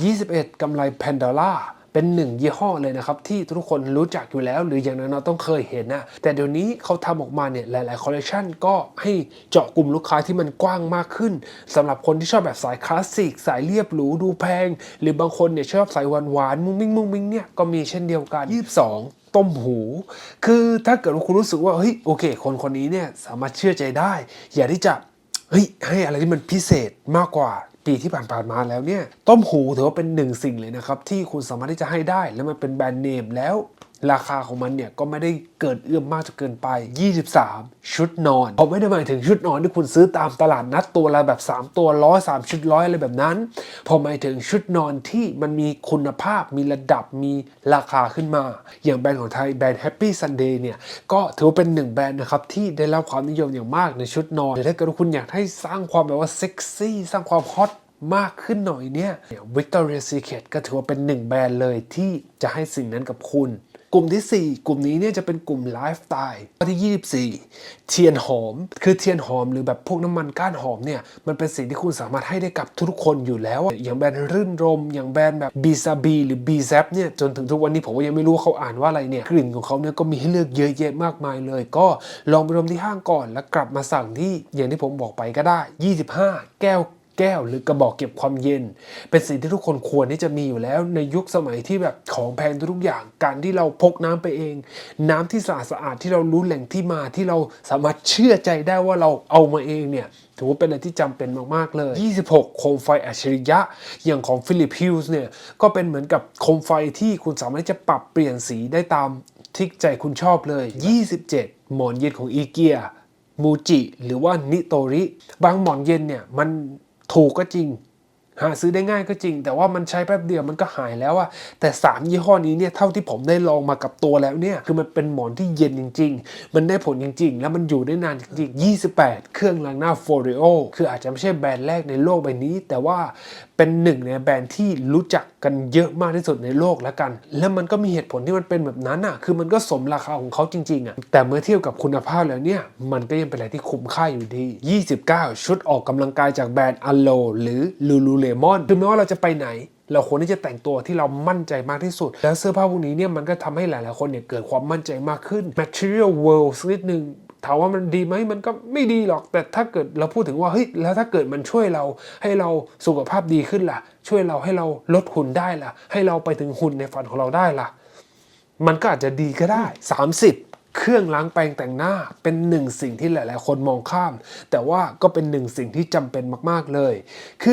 21กำไรแพนด o ล่าเป็นหนึ่งยี่ห้อเลยนะครับ ที่ทุกคนรู้จักอยู่แล้ว หรืออย่างน้อยๆต้องเคยเห็นนะแต่เดี๋ยวนี้เขาทำออกมาเนี่ยหลาย ๆ คอลเลคชันก็ให้เจาะกลุ่มลูกค้าที่มันกว้างมากขึ้นสำหรับคนที่ชอบแบบสายคลาสสิก สายเรียบหรูดูแพง หรือบางคนเนี่ยชอบสายหวานๆมุ้งมิ้งมุ้งมิ้งเนี่ยก็มีเช่นเดียวกัน 22ต้มหู คือถ้าเกิดว่าคุณรู้สึกว่า เฮ้ย โอเค คนคนนี้เนี่ยสามารถเชื่อใจได้ อย่าที่จะ เฮ้ย ให้อะไรที่มันพิเศษมากกว่า ปีที่ผ่านๆมาแล้วเนี่ย ต้มหูถือว่าเป็นหนึ่งสิ่งเลยนะครับ ที่คุณสามารถที่จะให้ได้ แล้วมันเป็นแบรนด์เนมแล้ว ราคาของมันเนี่ยก็ไม่ได้เกินเอื้อมมากจนเกินไป 23 ชุดนอนผมไม่ได้หมายถึงชุดนอนที่คุณซื้อตามตลาดนัดตัวละแบบ 3 ตัวร้อยสามชุดร้อยอะไรแบบนั้นผมหมายถึงชุดนอนที่มันมีคุณภาพมีระดับมีราคาขึ้นมา อย่างแบรนด์ของไทยแบรนด์ Happy Sunday เนี่ยก็ถือว่าเป็นหนึ่งแบรนด์นะครับที่ได้รับความนิยมอย่างมากในชุดนอนแต่ถ้าเกิดคุณอยากให้สร้างความแบบว่าเซ็กซี่สร้างความฮอตมากขึ้นหน่อยเนี่ย Victoria's Secret ก็ถือว่าเป็นหนึ่งแบรนด์เลยที่จะให้สิ่งนั้นกับคุณ กลุ่มทีสี่ 4 กลุ่มนี้เนี่ยจะเป็นกลุ่มไลฟ์สไตล์ข้อที่ 24 เทียนหอม คือเทียนหอมหรือแบบพวกน้ำมันก้านหอมเนี่ยมันเป็นสิ่งที่คุณสามารถให้ได้กับทุกคนอยู่แล้ว อย่างแบรนด์รื่นรม อย่างแบรนด์แบบบีซาบีหรือบีแซเนี่ยจนถึงทุกวันนี้ผมก็ยังไม่รู้เขาอ่านว่าอะไรเนี่ยกลิ่นของเขาเนี่ยก็มีให้เลือกเยอะแยะมากมายเลย ก็ลองไปดมที่ห้างก่อนแล้วกลับมาสั่งที่อย่างที่ผมบอกไปก็ได้ 25 แก้ว แก้วหรือกระบอกเก็บความเย็น เป็นสิ่งที่ทุกคนควรที่จะมีอยู่แล้ว ในยุคสมัยที่แบบของแพงทุกอย่าง การที่เราพกน้ำไปเอง น้ำที่สะอาดสะอาดที่เรารู้แหล่งที่มาที่เราสามารถเชื่อใจได้ว่าเราเอามาเองเนี่ยถือว่าเป็นอะไรที่จำเป็นมาก ๆ เลย 26 โคมไฟอัจฉริยะ อย่างของฟิลิปฮิลส์เนี่ย ก็เป็นเหมือนกับโคมไฟที่คุณสามารถจะปรับเปลี่ยนสีได้ตามที่ใจคุณชอบเลย 27 หมอนเย็นของอีเกีย มูจิ หรือว่านิโตริ บางหมอนเย็นเนี่ย มัน ถูกก็จริง หาซื้อได้ง่ายก็จริง แต่ว่ามันใช้แป๊บเดียวมันก็หายแล้วอะแต่ 3 ยี่ห้อนี้เนี่ยเท่าที่ผมได้ลองมากับตัวแล้วเนี่ยคือมันเป็นหมอนที่เย็นจริง ๆ มันได้ผลจริง ๆ แล้วมันอยู่ได้นานจริงๆ 28 เครื่องล้างหน้า f o r e o คืออาจจะไม่ใช่แบรนด์แรกในโลกใบนี้ แต่ว่าเป็นหนึ่งในแบรนด์ที่รู้จักกันเยอะมากที่สุดในโลกแล้วกัน แล้วมันก็มีเหตุผลที่มันเป็นแบบนั้นอะคือมันก็สมราคาของเขาจริงๆอะแต่เมื่อเทียบกับคุณภาพแล้วเนี่ย มันก็ยังเป็นอะไรที่คุ้มค่าอยู่ดี 29 ชุดออกกำลังกายจากแบรนด์ Allo หรือ Lululemon ถึงแม้ว่าเราจะไปไหน เราควรที่จะแต่งตัวที่เรามั่นใจมากที่สุด แล้วเสื้อผ้าพวกนี้เนี่ยมันก็ทำให้หลายๆคนเนี่ยเกิดความมั่นใจมากขึ้น Material World สักนิดนึงถามว่ามันดีไหมมันก็ไม่ดีหรอก แต่ถ้าเกิดเราพูดถึงว่าเฮ้ยแล้วถ้าเกิดมันช่วยเราให้เราสุขภาพดีขึ้นล่ะ ช่วยเราให้เราลดหุ่นได้ล่ะ ให้เราไปถึงหุ่นในฝันของเราได้ล่ะ มันก็อาจจะดีก็ได้ 30เครื่องล้างแปรงแต่งหน้าเป็นหนึ่งสิ่งที่หลาย ๆ คนมองข้าม แต่ว่าก็เป็นหนึ่งสิ่งที่จำเป็นมาก ๆ เลยคือ